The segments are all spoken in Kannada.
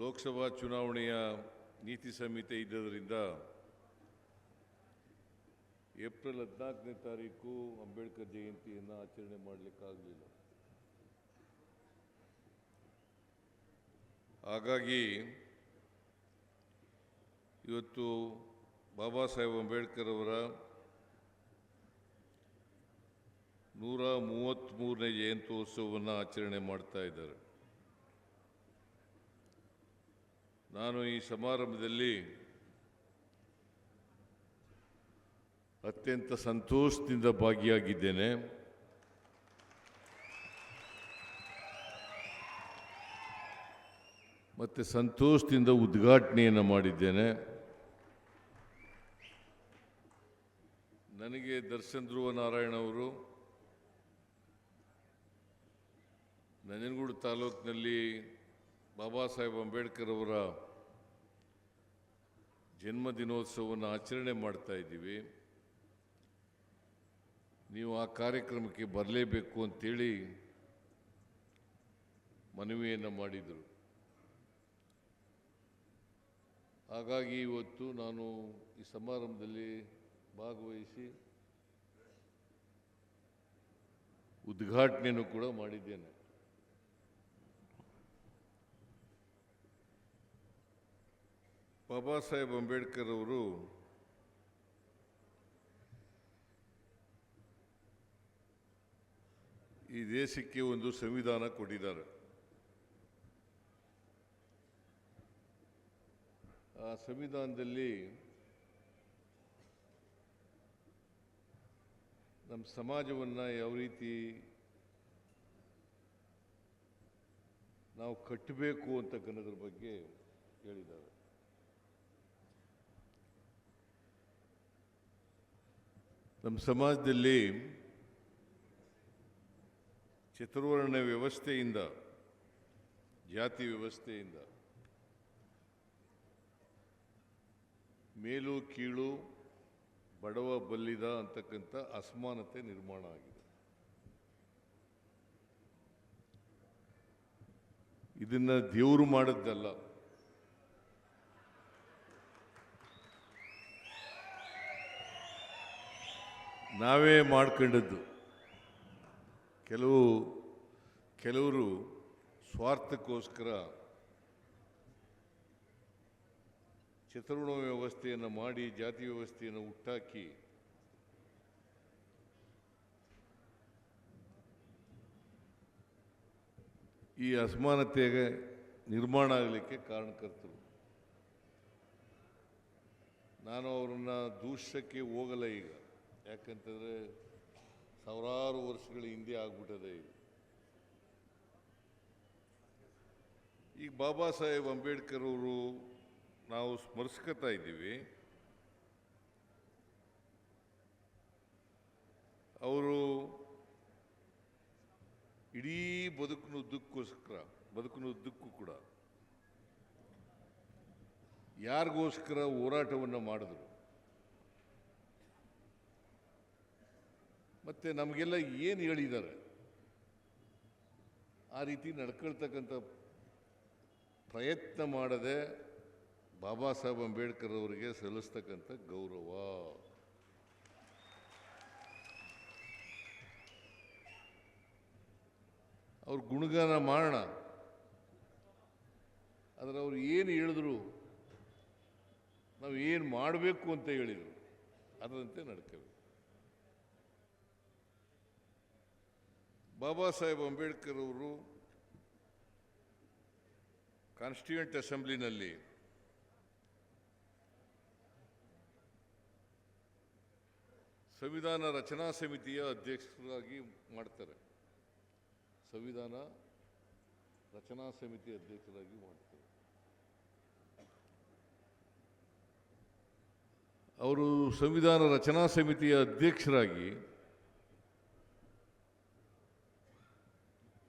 ಲೋಕಸಭಾ ಚುನಾವಣೆಯ ನೀತಿ ಸಂಹಿತೆ ಇದ್ದದರಿಂದ ಏಪ್ರಿಲ್ ಹದಿನಾಲ್ಕನೇ ತಾರೀಕು ಅಂಬೇಡ್ಕರ್ ಜಯಂತಿಯನ್ನು ಆಚರಣೆ ಮಾಡಲಿಕ್ಕಾಗಲಿಲ್ಲ. ಹಾಗಾಗಿ ಇವತ್ತು ಬಾಬಾ ಸಾಹೇಬ್ ಅಂಬೇಡ್ಕರ್ ಅವರ ನೂರ ಮೂವತ್ತ್ಮೂರನೇ ಜಯಂತ್ಯೋತ್ಸವವನ್ನು ಆಚರಣೆ ಮಾಡ್ತಾ ಇದ್ದಾರೆ. ನಾನು ಈ ಸಮಾರಂಭದಲ್ಲಿ ಅತ್ಯಂತ ಸಂತೋಷದಿಂದ ಭಾಗಿಯಾಗಿದ್ದೇನೆ. ಮತ್ತು ಸಂತೋಷದಿಂದ ಉದ್ಘಾಟನೆಯನ್ನು ಮಾಡಿದ್ದೇನೆ. ನನಗೆ ದರ್ಶನ್ ಧ್ರುವ ನಾರಾಯಣ ಅವರು, ನಂಜನಗೂಡು ತಾಲೂಕಿನಲ್ಲಿ ಬಾಬಾ ಸಾಹೇಬ್ ಅಂಬೇಡ್ಕರ್ ಅವರ ಜನ್ಮ ದಿನೋತ್ಸವವನ್ನು ಆಚರಣೆ ಮಾಡ್ತಾ ಇದ್ದೀವಿ. ನೀವು ಆ ಕಾರ್ಯಕ್ರಮಕ್ಕೆ ಬರಲೇಬೇಕು ಅಂತೇಳಿ ಮನವಿಯನ್ನು ಮಾಡಿದರು. ಹಾಗಾಗಿ ಇವತ್ತು ನಾನು ಈ ಸಮಾರಂಭದಲ್ಲಿ ಭಾಗವಹಿಸಿ ಉದ್ಘಾಟನೆಯನ್ನು ಕೂಡ ಮಾಡಿದ್ದೇನೆ. ಬಾಬಾ ಸಾಹೇಬ್ ಅಂಬೇಡ್ಕರ್ ಅವರು ಈ ದೇಶಕ್ಕೆ ಒಂದು ಸಂವಿಧಾನ ಕೊಟ್ಟಿದ್ದಾರೆ. ಆ ಸಂವಿಧಾನದಲ್ಲಿ ನಮ್ಮ ಸಮಾಜವನ್ನು ಯಾವ ರೀತಿ ನಾವು ಕಟ್ಟಬೇಕು ಅಂತಕ್ಕನ್ನೋದ್ರ ಬಗ್ಗೆ ಹೇಳಿದ್ದಾರೆ. ನಮ್ಮ ಸಮಾಜದಲ್ಲಿ ಚತುರ್ವರ್ಣ ವ್ಯವಸ್ಥೆಯಿಂದ, ಜಾತಿ ವ್ಯವಸ್ಥೆಯಿಂದ ಮೇಲು, ಕೀಳು, ಬಡವ, ಬಲ್ಲಿದ ಅಂತಕ್ಕಂಥ ಅಸಮಾನತೆ ನಿರ್ಮಾಣ ಆಗಿದೆ. ಇದನ್ನು ದೇವರು ಮಾಡದ್ದಲ್ಲ. ನಾವೇ ಮಾಡ್ಕೊಂಡಿದ್ದು. ಕೆಲವು, ಕೆಲವರು ಸ್ವಾರ್ಥಕ್ಕೋಸ್ಕರ ಚತುರ್ಣ ವ್ಯವಸ್ಥೆಯನ್ನು ಮಾಡಿ ಜಾತಿ ವ್ಯವಸ್ಥೆಯನ್ನು ಹುಟ್ಟಾಕಿ ಈ ಅಸಮಾನತೆಗೆ ನಿರ್ಮಾಣ ಆಗಲಿಕ್ಕೆ ಕಾರಣಕರ್ತರು. ನಾನು ಅವರನ್ನು ದೂಷಕ್ಕೆ ಹೋಗಲ್ಲ ಈಗ. ಯಾಕಂತಂದರೆ ಸಾವಿರಾರು ವರ್ಷಗಳ ಹಿಂದೆ ಆಗ್ಬಿಟ್ಟದೆ ಈಗ ಬಾಬಾ ಸಾಹೇಬ್ ಅಂಬೇಡ್ಕರ್ ಅವರು ನಾವು ಸ್ಮರಿಸ್ಕೊತಾ ಇದ್ದೀವಿ. ಅವರು ಇಡೀ ಬದುಕಿನ ಉದ್ದಕ್ಕೋಸ್ಕರ, ಬದುಕಿನ ಉದ್ದಕ್ಕೂ ಕೂಡ ಯಾರಿಗೋಸ್ಕರ ಹೋರಾಟವನ್ನು ಮಾಡಿದ್ರು? ಮತ್ತೆ ನಮಗೆಲ್ಲ ಏನು ಹೇಳಿದ್ದಾರೆ? ಆ ರೀತಿ ನಡ್ಕೊಳ್ತಕ್ಕಂಥ ಪ್ರಯತ್ನ ಮಾಡದೆ ಬಾಬಾ ಸಾಹೇಬ್ ಅಂಬೇಡ್ಕರ್ ಅವರಿಗೆ ಸಲ್ಲಿಸ್ತಕ್ಕಂಥ ಗೌರವ. ಅವ್ರ ಗುಣಗಾನ ಮಾಡೋಣ. ಆದರೆ ಅವ್ರು ಏನು ಹೇಳಿದ್ರು? ನಾವು ಏನು ಮಾಡಬೇಕು ಅಂತ ಹೇಳಿದರು. ಅದರಂತೆ ನಡ್ಕೋಬೇಕು ಬಾಬಾ ಸಾಹೇಬ್ ಅಂಬೇಡ್ಕರ್ ಅವರು ಕಾನ್ಸ್ಟಿಟ್ಯೂಂಟ್ ಅಸೆಂಬ್ಲಿನಲ್ಲಿ ಸಂವಿಧಾನ ರಚನಾ ಸಮಿತಿಯ ಅಧ್ಯಕ್ಷರಾಗಿ ಮಾಡ್ತಾರೆ. ಸಂವಿಧಾನ ರಚನಾ ಸಮಿತಿ ಅಧ್ಯಕ್ಷರಾಗಿ ಮಾಡ್ತಾರೆ. ಅವರು ಸಂವಿಧಾನ ರಚನಾ ಸಮಿತಿಯ ಅಧ್ಯಕ್ಷರಾಗಿ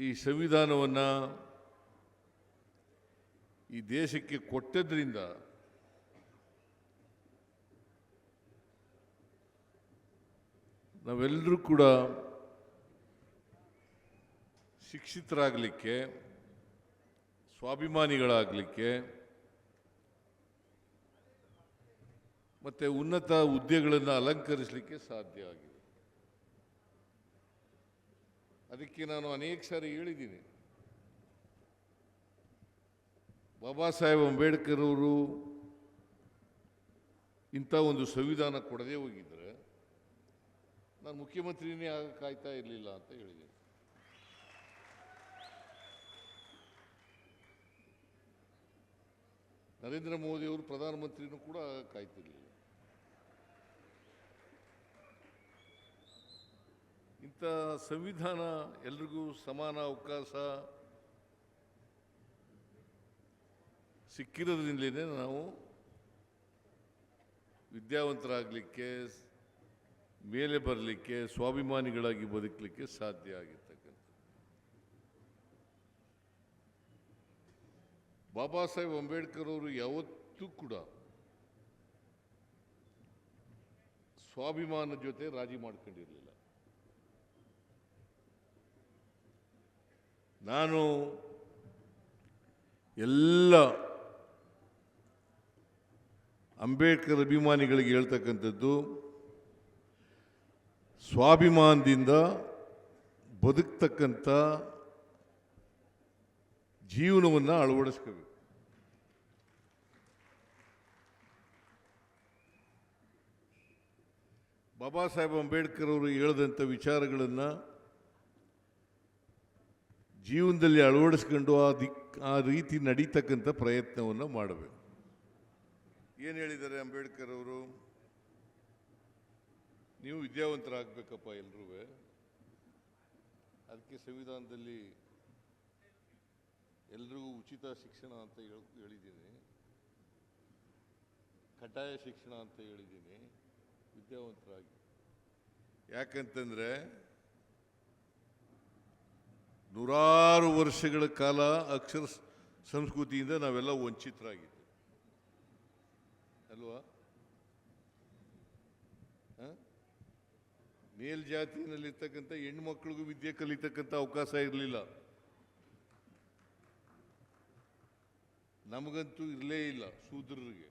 ಈ ಸಂವಿಧಾನವನ್ನು ಈ ದೇಶಕ್ಕೆ ಕೊಟ್ಟದ್ರಿಂದ ನಾವೆಲ್ಲರೂ ಕೂಡ ಶಿಕ್ಷಿತರಾಗಲಿಕ್ಕೆ, ಸ್ವಾಭಿಮಾನಿಗಳಾಗಲಿಕ್ಕೆ, ಮತ್ತು ಉನ್ನತ ಹುದ್ದೆಗಳನ್ನು ಅಲಂಕರಿಸಲಿಕ್ಕೆ ಸಾಧ್ಯ ಆಗಿದೆ. ಅದಕ್ಕೆ ನಾನು ಅನೇಕ ಸಾರಿ ಹೇಳಿದ್ದೀನಿ. ಬಾಬಾ ಸಾಹೇಬ್ ಅಂಬೇಡ್ಕರ್ ಅವರು ಇಂಥ ಒಂದು ಸಂವಿಧಾನ ಕೊಡದೇ ಹೋಗಿದ್ರೆ ನಾನು ಮುಖ್ಯಮಂತ್ರಿನೇ ಆಗ ಕಾಯ್ತಾ ಇರಲಿಲ್ಲ ಅಂತ ಹೇಳಿದ್ದೀನಿ. ನರೇಂದ್ರ ಮೋದಿಯವರು ಪ್ರಧಾನಮಂತ್ರಿನೂ ಕೂಡ ಕಾಯ್ತಿರ್ಲಿಲ್ಲ. ಇಂಥ ಸಂವಿಧಾನ ಎಲ್ರಿಗೂ ಸಮಾನ ಅವಕಾಶ ಸಿಕ್ಕಿರೋದ್ರಿಂದಲೇ ನಾವು ವಿದ್ಯಾವಂತರಾಗಲಿಕ್ಕೆ, ಮೇಲೆ ಬರಲಿಕ್ಕೆ, ಸ್ವಾಭಿಮಾನಿಗಳಾಗಿ ಬದುಕಲಿಕ್ಕೆ ಸಾಧ್ಯ ಆಗಿರ್ತಕ್ಕಂಥ ಬಾಬಾ ಸಾಹೇಬ್ ಅಂಬೇಡ್ಕರ್ ಅವರು ಯಾವತ್ತೂ ಕೂಡ ಸ್ವಾಭಿಮಾನ ಜೊತೆ ರಾಜಿ ಮಾಡ್ಕೊಂಡಿರಲಿಲ್ಲ. ನಾನು ಎಲ್ಲ ಅಂಬೇಡ್ಕರ್ ಅಭಿಮಾನಿಗಳಿಗೆ ಹೇಳ್ತಕ್ಕಂಥದ್ದು, ಸ್ವಾಭಿಮಾನದಿಂದ ಬದುಕ್ತಕ್ಕಂಥ ಜೀವನವನ್ನು ಅಳವಡಿಸ್ಕೋಬೇಕು. ಬಾಬಾ ಸಾಹೇಬ್ ಅಂಬೇಡ್ಕರ್ ಅವರು ಹೇಳಿದಂಥ ವಿಚಾರಗಳನ್ನು ಜೀವನದಲ್ಲಿ ಅಳವಡಿಸ್ಕೊಂಡು ಆ ದಿಕ್ ಆ ರೀತಿ ನಡೀತಕ್ಕಂಥ ಪ್ರಯತ್ನವನ್ನು ಮಾಡಬೇಕು. ಏನು ಹೇಳಿದ್ದಾರೆ ಅಂಬೇಡ್ಕರ್ ಅವರು? ನೀವು ವಿದ್ಯಾವಂತರಾಗಬೇಕಪ್ಪ ಎಲ್ಲರೂ ಅದಕ್ಕೆ ಸಂವಿಧಾನದಲ್ಲಿ ಎಲ್ರಿಗೂ ಉಚಿತ ಶಿಕ್ಷಣ ಅಂತ ಹೇಳ್- ಹೇಳಿದ್ದೀನಿ. ಕಡ್ಡಾಯ ಶಿಕ್ಷಣ ಅಂತ ಹೇಳಿದ್ದೀನಿ. ವಿದ್ಯಾವಂತರಾಗಿ. ಯಾಕಂತಂದ್ರೆ ನೂರಾರು ವರ್ಷಗಳ ಕಾಲ ಅಕ್ಷರ ಸಂಸ್ಕೃತಿಯಿಂದ ನಾವೆಲ್ಲ ವಂಚಿತರಾಗಿದ್ದು ಅಲ್ವಾ? ಮೇಲ್ಜಾತಿಯಲ್ಲಿರ್ತಕ್ಕಂಥ ಹೆಣ್ಮಕ್ಳಿಗೂ ವಿದ್ಯೆ ಕಲಿತಕ್ಕಂಥ ಅವಕಾಶ ಇರಲಿಲ್ಲ. ನಮಗಂತೂ ಇರಲೇ ಇಲ್ಲ ಶೂದ್ರರಿಗೆ.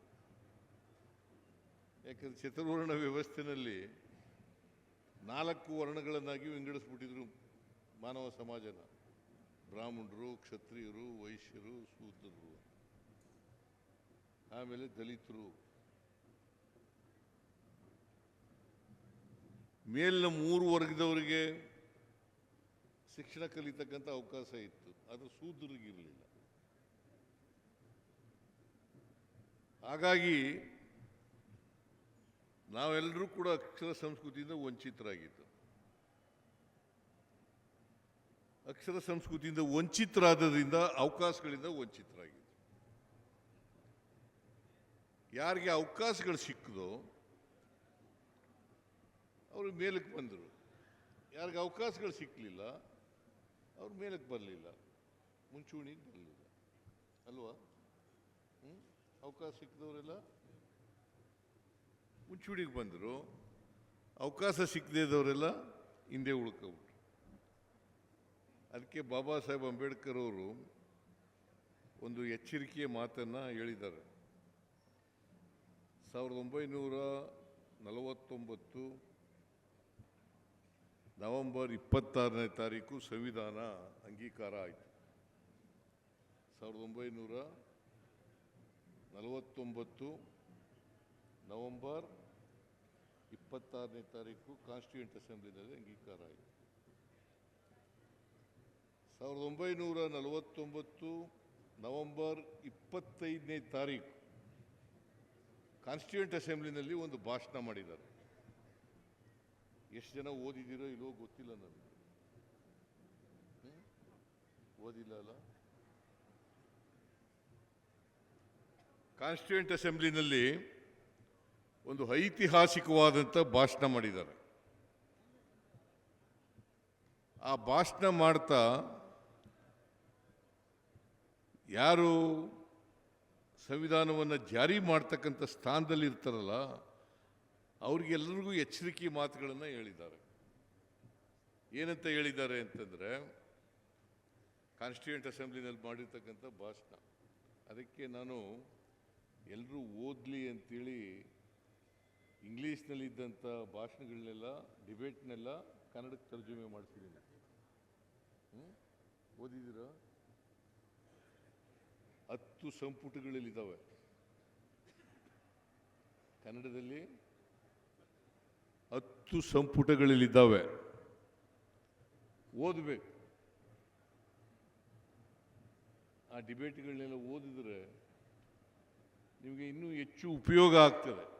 ಯಾಕಂದ್ರೆ ಚತುರ್ವರ್ಣ ವ್ಯವಸ್ಥೆನಲ್ಲಿ ನಾಲ್ಕು ವರ್ಣಗಳನ್ನಾಗಿ ವಿಂಗಡಿಸ್ಬಿಟ್ಟಿದ್ರು ಮಾನವ ಸಮಾಜನ, ಬ್ರಾಹ್ಮಣರು, ಕ್ಷತ್ರಿಯರು, ವೈಶ್ಯರು, ಶೂದ್ರರು, ಆಮೇಲೆ ದಲಿತರು. ಮೇಲಿನ ಮೂರು ವರ್ಗದವರಿಗೆ ಶಿಕ್ಷಣ ಕಲಿತಕ್ಕಂಥ ಅವಕಾಶ ಇತ್ತು. ಅದು ಶೂದ್ರರಿಗಿರಲಿಲ್ಲ ಹಾಗಾಗಿ ನಾವೆಲ್ಲರೂ ಕೂಡ ಅಕ್ಷರ ಸಂಸ್ಕೃತಿಯಿಂದ ವಂಚಿತರಾಗಿದ್ದು. ಅಕ್ಷರ ಸಂಸ್ಕೃತಿಯಿಂದ ವಂಚಿತರಾದದ್ರಿಂದ ಅವಕಾಶಗಳಿಂದ ವಂಚಿತರಾಗಿದ್ದು ಯಾರಿಗೆ ಅವಕಾಶಗಳು ಸಿಕ್ಕದೋ ಅವರು ಮೇಲಕ್ಕೆ ಬಂದರು. ಯಾರಿಗೆ ಅವಕಾಶಗಳು ಸಿಕ್ಕಲಿಲ್ಲ ಅವ್ರು ಮೇಲಕ್ಕೆ ಬರಲಿಲ್ಲ. ಮುಂಚೂಣಿಗೆ ಬರಲಿಲ್ಲ. ಅಲ್ವಾ? ಹ್ಞೂ ಅವಕಾಶ ಸಿಕ್ಕಿದವರೆಲ್ಲ ಮುಂಚೂಣಿಗೆ ಬಂದರು. ಅವಕಾಶ ಸಿಕ್ಕದೇ ಇದ್ದವರೆಲ್ಲ ಹಿಂದೆ ಉಳ್ಕೊಬಿಟ್ರು. ಅದಕ್ಕೆ ಬಾಬಾ ಸಾಹೇಬ್ ಅಂಬೇಡ್ಕರ್ ಅವರು ಒಂದು ಎಚ್ಚರಿಕೆಯ ಮಾತನ್ನು ಹೇಳಿದ್ದಾರೆ. ಸಾವಿರದ ಒಂಬೈನೂರ ನಲವತ್ತೊಂಬತ್ತು ನವೆಂಬರ್ ಇಪ್ಪತ್ತಾರನೇ ತಾರೀಕು ಸಂವಿಧಾನ ಅಂಗೀಕಾರ ಆಯಿತು. ಸಾವಿರದ ಒಂಬೈನೂರ ನಲವತ್ತೊಂಬತ್ತು ನವಂಬರ್ ಇಪ್ಪತ್ತಾರನೇ ತಾರೀಕು ಕಾನ್ಸ್ಟಿಟ್ಯೂಂಟ್ ಅಸೆಂಬ್ಲಿನಲ್ಲಿ ಅಂಗೀಕಾರ ಆಯಿತು. ಸಾವಿರದ ಒಂಬೈನೂರ ನಲವತ್ತೊಂಬತ್ತು ನವೆಂಬರ್ ಇಪ್ಪತ್ತೈದನೇ ತಾರೀಕು ಕಾನ್ಸ್ಟಿಟ್ಯೂಂಟ್ ಅಸೆಂಬ್ಲಿನಲ್ಲಿ ಒಂದು ಭಾಷಣ ಮಾಡಿದ್ದಾರೆ ಎಷ್ಟು ಜನ ಓದಿದ್ದೀರೋ ಇಲ್ಲೋ ಗೊತ್ತಿಲ್ಲ ನನಗೆ? ಓದಿಲ್ಲ ಅಲ್ಲ? ಕಾನ್ಸ್ಟಿಟ್ಯೂಂಟ್ ಅಸೆಂಬ್ಲಿನಲ್ಲಿ ಒಂದು ಐತಿಹಾಸಿಕವಾದಂಥ ಭಾಷಣ ಮಾಡಿದ್ದಾರೆ. ಆ ಭಾಷಣ ಮಾಡ್ತಾ ಯಾರು ಸಂವಿಧಾನವನ್ನು ಜಾರಿ ಮಾಡ್ತಕ್ಕಂಥ ಸ್ಥಾನದಲ್ಲಿ ಇರ್ತಾರಲ್ಲ ಅವ್ರಿಗೆಲ್ಲರಿಗೂ ಎಚ್ಚರಿಕೆ ಮಾತುಗಳನ್ನು ಹೇಳಿದ್ದಾರೆ. ಏನಂತ ಹೇಳಿದ್ದಾರೆ ಅಂತಂದರೆ ಕಾನ್ಸ್ಟಿಟ್ಯೂಂಟ್ ಅಸೆಂಬ್ಲಿನಲ್ಲಿ ಮಾಡಿರ್ತಕ್ಕಂಥ ಭಾಷಣ. ಅದಕ್ಕೆ ನಾನು ಎಲ್ಲರೂ ಓದಲಿ ಅಂತೇಳಿ ಇಂಗ್ಲೀಷ್ನಲ್ಲಿ ಇದ್ದಂಥ ಭಾಷಣಗಳನ್ನೆಲ್ಲ, ಡಿಬೇಟ್ನೆಲ್ಲ ಕನ್ನಡಕ್ಕೆ ತರ್ಜುಮೆ ಮಾಡ್ತಿದ್ದೀನಿ ಹ್ಮ್? ಓದಿದ್ದೀರಾ? ಹತ್ತು ಸಂಪುಟಗಳಲ್ಲಿದ್ದಾವೆ ಕನ್ನಡದಲ್ಲಿ ಹತ್ತು ಸಂಪುಟಗಳಲ್ಲಿದ್ದಾವೆ ಓದಬೇಕು. ಆ ಡಿಬೇಟ್ಗಳನ್ನೆಲ್ಲ ಓದಿದ್ರೆ ನಿಮಗೆ ಇನ್ನೂ ಹೆಚ್ಚು ಉಪಯೋಗ ಆಗ್ತದೆ.